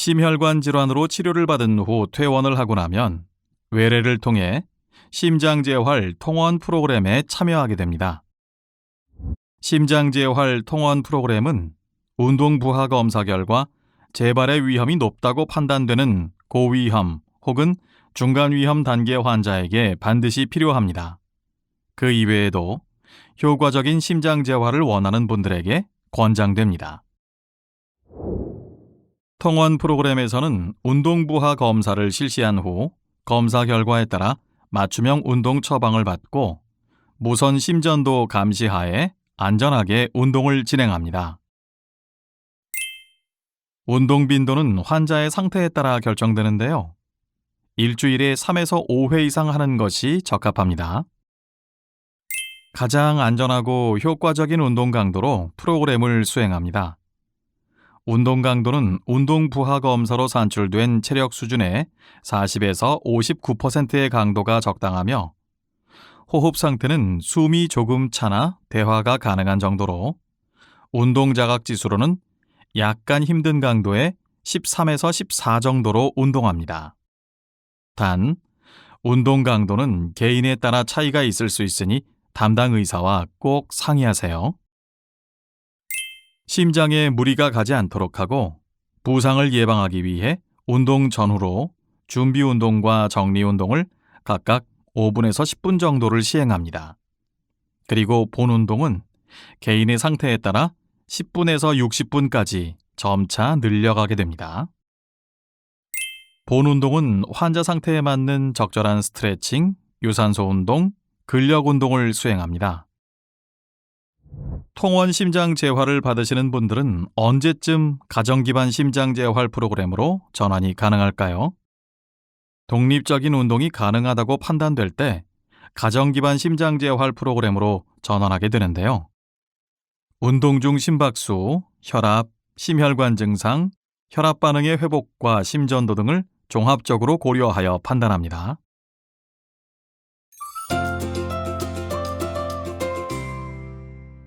심혈관 질환으로 치료를 받은 후 퇴원을 하고 나면 외래를 통해 심장재활 통원 프로그램에 참여하게 됩니다. 심장재활 통원 프로그램은 운동 부하 검사 결과 재발의 위험이 높다고 판단되는 고위험 혹은 중간 위험 단계 환자에게 반드시 필요합니다. 그 이외에도 효과적인 심장 재활을 원하는 분들에게 권장됩니다. 통원 프로그램에서는 운동 부하 검사를 실시한 후 검사 결과에 따라 맞춤형 운동 처방을 받고 무선 심전도 감시하에 안전하게 운동을 진행합니다. 운동 빈도는 환자의 상태에 따라 결정되는데요. 일주일에 3에서 5회 이상 하는 것이 적합합니다. 가장 안전하고 효과적인 운동 강도로 프로그램을 수행합니다. 운동 강도는 운동 부하 검사로 산출된 체력 수준의 40에서 59%의 강도가 적당하며 호흡 상태는 숨이 조금 차나 대화가 가능한 정도로 운동 자각 지수로는 약간 힘든 강도의 13에서 14 정도로 운동합니다. 단, 운동 강도는 개인에 따라 차이가 있을 수 있으니 담당 의사와 꼭 상의하세요. 심장에 무리가 가지 않도록 하고 부상을 예방하기 위해 운동 전후로 준비 운동과 정리 운동을 각각 5분에서 10분 정도를 시행합니다. 그리고 본 운동은 개인의 상태에 따라 10분에서 60분까지 점차 늘려가게 됩니다. 본 운동은 환자 상태에 맞는 적절한 스트레칭, 유산소 운동, 근력 운동을 수행합니다. 통원 심장 재활을 받으시는 분들은 언제쯤 가정 기반 심장 재활 프로그램으로 전환이 가능할까요? 독립적인 운동이 가능하다고 판단될 때 가정 기반 심장 재활 프로그램으로 전환하게 되는데요. 운동 중 심박수, 혈압, 심혈관 증상, 혈압 반응의 회복과 심전도 등을 종합적으로 고려하여 판단합니다.